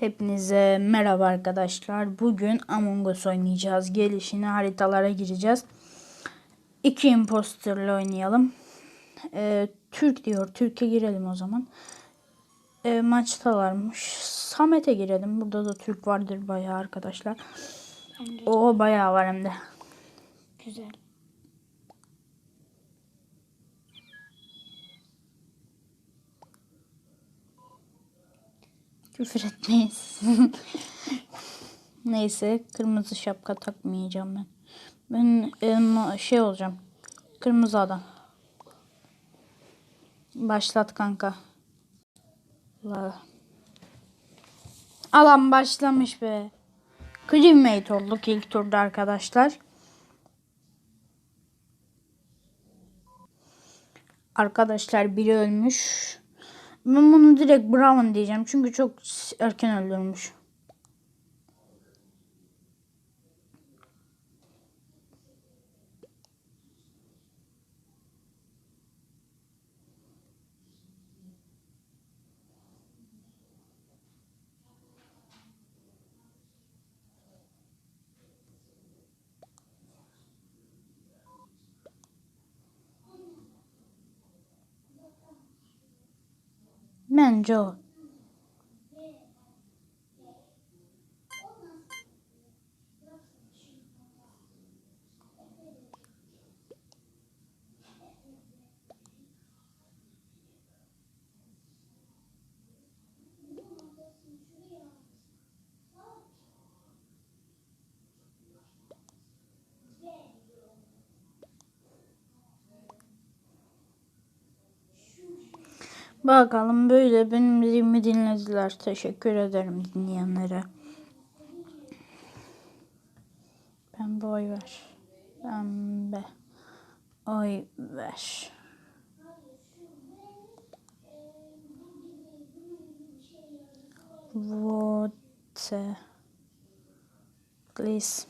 Hepinize merhaba arkadaşlar. Bugün Among Us oynayacağız. Gelişine haritalara gireceğiz. İki imposterle oynayalım. Ee, Türk diyor. Türkiye girelim o zaman. Ee, maçtalarmış. Samet'e girelim. Burada da Türk vardır bayağı arkadaşlar. O bayağı var hem de. Güzel. Küfür etmeyiz. Neyse kırmızı şapka takmayacağım ben. Ben em, şey olacağım. Kırmızı adam. Başlat kanka. La. Alan başlamış be. Crewmate olduk ilk turda arkadaşlar. Arkadaşlar biri ölmüş. Ben bunu direkt Brown diyeceğim. Çünkü çok erken öldürmüş. Bence o. Bakalım böyle benim müziğimi dinlediler. Teşekkür ederim dinleyenlere. Pembe oy ver. Pembe oy ver. Vote. Please.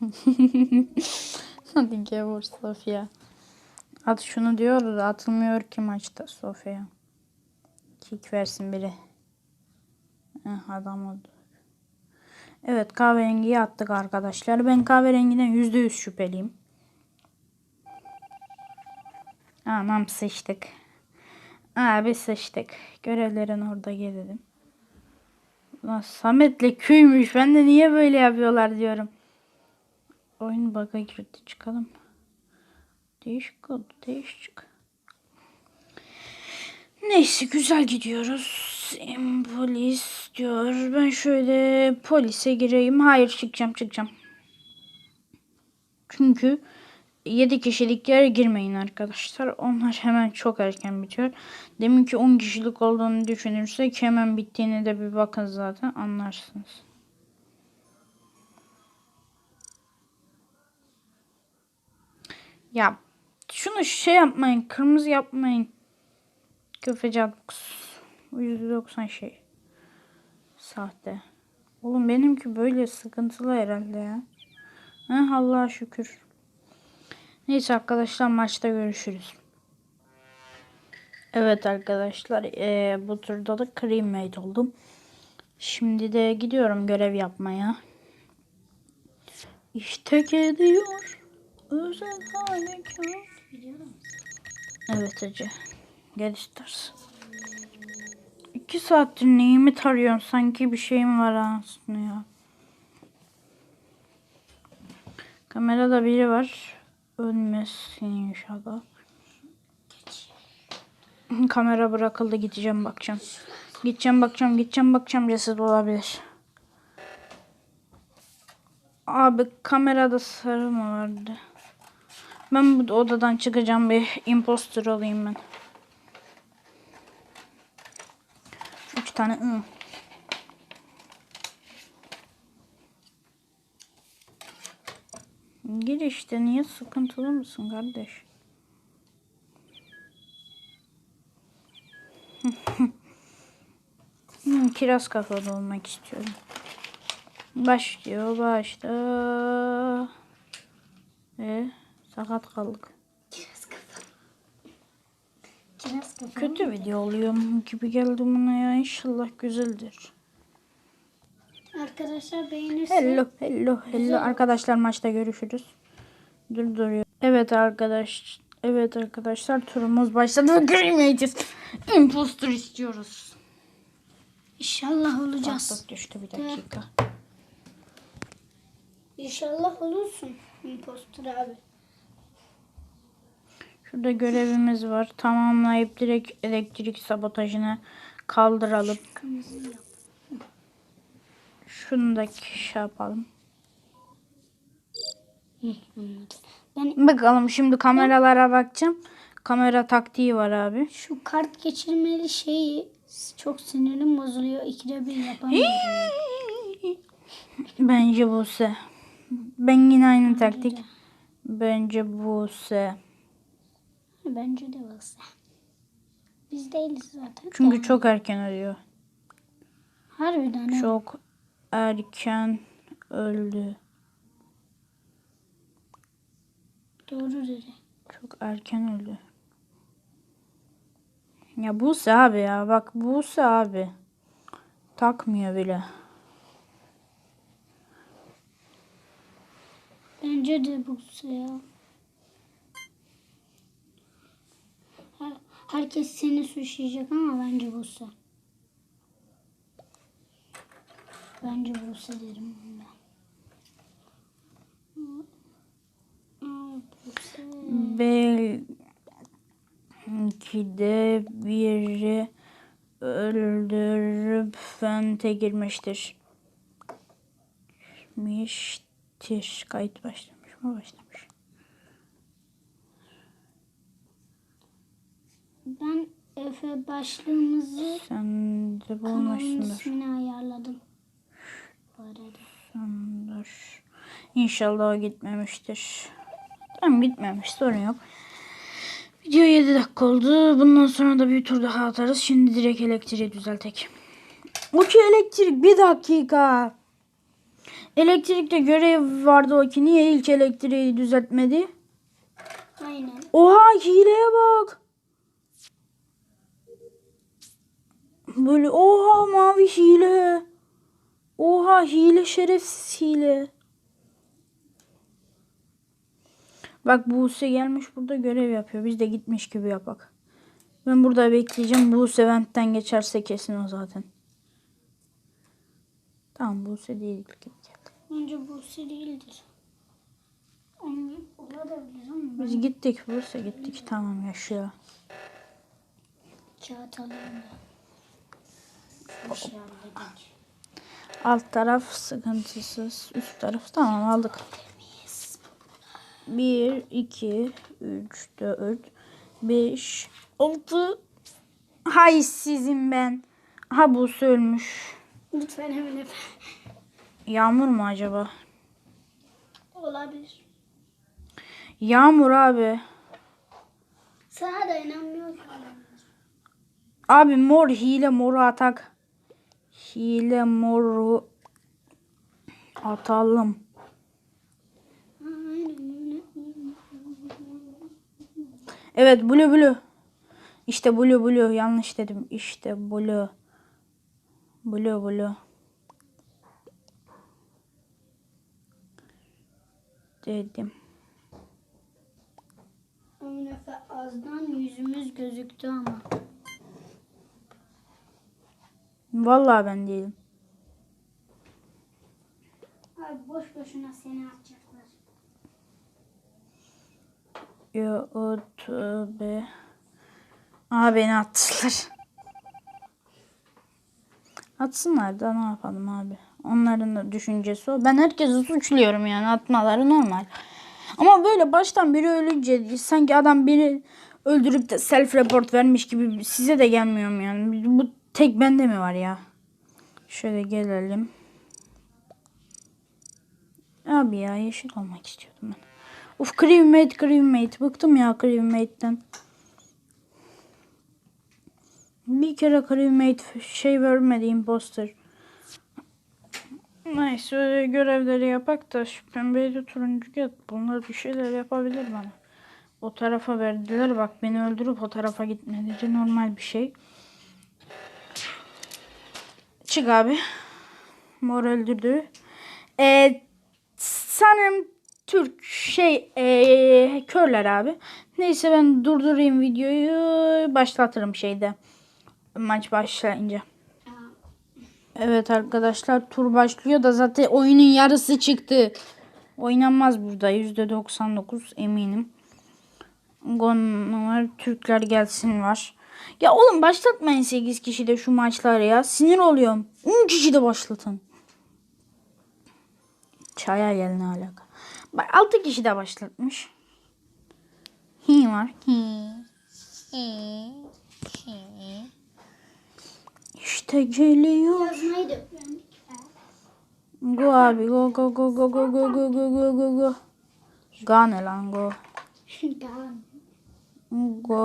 Hadi gavur Sofya. At şunu diyor da atılmıyor ki maçta Sofya. Kick versin biri. Heh, adam oldu. Evet kahverengiyi attık arkadaşlar. Ben kahverengiden yüzde yüz şüpheliyim. Anam sıçtık. Abi sıçtık. Görevlerin orada gelelim. Lan Samet'le küymüş. Ben de niye böyle yapıyorlar diyorum. Oyun bug'a girdi. Çıkalım. Değişik oldu. Değişik. Neyse güzel gidiyoruz. Polis diyor. Ben şöyle polise gireyim. Hayır çıkacağım çıkacağım. Çünkü 7 kişilik yere girmeyin arkadaşlar. Onlar hemen çok erken bitiyor. Demin ki 10 kişilik olduğunu düşünürsek hemen bittiğine de bir bakın zaten anlarsınız. Ya şunu şey yapmayın. Kırmızı yapmayın. Köfeci Abux. %90 şey. Sahte. Oğlum benimki böyle sıkıntılı herhalde ya. Heh, Allah'a şükür. Neyse arkadaşlar maçta görüşürüz. Evet arkadaşlar eee, bu turda da crewmate oldum. Şimdi de gidiyorum görev yapmaya. İşte geliyor özel harekat. Evet Ece. Gel istersen. İki saattir neyimi tarıyorsun? Sanki bir şeyim var aslında ya. Kamerada biri var. Ölmesin inşallah. Kamera bırakıldı gideceğim bakacağım. Gideceğim bakacağım gideceğim bakacağım ceset olabilir. Abi kamerada sarı mı vardı? Ben bu odadan çıkacağım bir imposter olayım ben. Üç tane ı. Gir işte niye sıkıntılı mısın kardeş? Hmm, kiraz kafalı olmak istiyorum. Başlıyor başta. E, sakat kaldık. Kiraz kafa. Kiraz Kötü video oluyor gibi geldi bana ya. İnşallah güzeldir. Arkadaşlar beğenirse Hello, hello, hello. Arkadaşlar maçta görüşürüz. Durduruyor. Evet arkadaş. Evet arkadaşlar turumuz başladı. Görmeyeceğiz. Imposter istiyoruz. inşallah olacağız. Bak düştü bir dakika. İnşallah olursun impostor abi. Şurada görevimiz var. Tamamlayıp direkt elektrik sabotajını kaldıralım. Şunu da şey yapalım. Ben Bakalım şimdi kameralara bakacağım. Kamera taktiği var abi. şu kart geçirmeli şeyi çok sinirim bozuluyor. İkide bir yapamıyorum. Bence Buse. Ben yine aynı taktik. Bence Buse. Bence de olsa. Biz değiliz zaten. Çünkü çok erken ölüyor. Harbiden ha. Çok erken öldü. Doğru dedi. Çok erken öldü. Ya Buse abi ya. Bak Buse abi. Takmıyor bile. Bence de bu ya. Herkes seni suçlayacak ama bence Buse. Bence Buse derim ben. Belki de biri öldürüp fente girmiştir. Girmiştir. Kayıt başlamış mı? Başlamış. Ben Efe başlığımızı Sen de bulmuşsundur. ismini ayarladım. Bu arada. Sandır. İnşallah o gitmemiştir. Tamam gitmemiş sorun yok. Video 7 dakika oldu. Bundan sonra da bir tur daha atarız. Şimdi direkt elektriği düzeltek. O ki elektrik bir dakika. Elektrikte görev vardı o ki. Niye ilk elektriği düzeltmedi? Aynen. Oha hileye bak. Böyle oha mavi hile. Oha hile şerefsiz hile. Bak Buse gelmiş burada görev yapıyor. Biz de gitmiş gibi yapak. Ben burada bekleyeceğim. Buse ventten geçerse kesin o zaten. Tamam Buse değil gibi geldi. Bence Buse değildir. Ama olabilir ama Biz gittik Buse gittik. Tamam yaşıyor. kağıt alayım Alt taraf sıkıntısız. Üst taraf tamam aldık. 1, 2, 3, 4, 5, 6. Hay sizin ben. Ha bu ölmüş. Lütfen hemen Efe. Yağmur mu acaba? Olabilir. Yağmur abi. Sana da inanmıyor ki. Abi mor hile moru atak. Hile moru atalım. Evet blue blue. İşte blue blue yanlış dedim. İşte blue. Blue blue. Dedim. Azdan yüzümüz gözüktü ama. Vallahi ben değilim. Abi boş boşuna seni atacaklar. YouTube. Aa beni attılar. Atsınlar da ne yapalım abi. Onların da düşüncesi o. Ben herkesi suçluyorum yani atmaları normal. Ama böyle baştan biri ölünce sanki adam biri öldürüp de self report vermiş gibi size de gelmiyor mu yani? Bu tek bende mi var ya? Şöyle gelelim. Abi ya yeşil olmak istiyordum ben. Uf crewmate crewmate. Bıktım ya crewmate'den. Bir kere crewmate şey vermedi imposter. Neyse görevleri yapak da şu pembeyi turuncu get. Bunlar bir şeyler yapabilir bana. O tarafa verdiler. Bak beni öldürüp o tarafa gitmeleri normal bir şey. Çık abi. Mor öldürdü. Ee, sanırım Türk şey ee, körler abi. Neyse ben durdurayım videoyu. Başlatırım şeyde. Maç başlayınca. Evet arkadaşlar tur başlıyor da zaten oyunun yarısı çıktı. Oynanmaz burada %99 eminim. Gon var. Türkler gelsin var. Ya oğlum başlatmayın 8 kişi de şu maçları ya. Sinir oluyorum. 10 kişi de başlatın. Çaya gel ne alaka. Bak 6 kişi de başlatmış. Hi var. Hi. Hi. Hi. İşte geliyor. Go abi go go go go go go go go go go go. Ga ne lan go. Tamam. Go.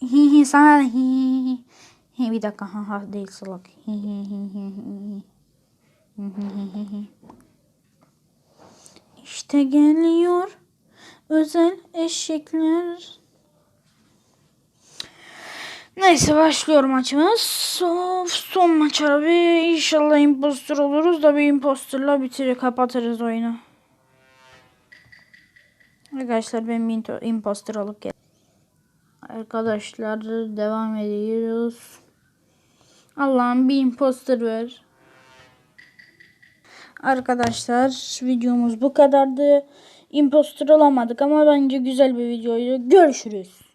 Hi hi sana hi hi hi. Bir dakika ha ha değil salak. Hi hi hi hi hi. İşte geliyor özel eşekler. Neyse başlıyor maçımız. Son, son maç abi. İnşallah impostor oluruz da bir impostorla bitirir kapatırız oyunu. Arkadaşlar ben bir impostor alıp gel. Arkadaşlar devam ediyoruz. Allah'ım bir impostor ver. Arkadaşlar videomuz bu kadardı. Impostor olamadık ama bence güzel bir videoydu. Görüşürüz.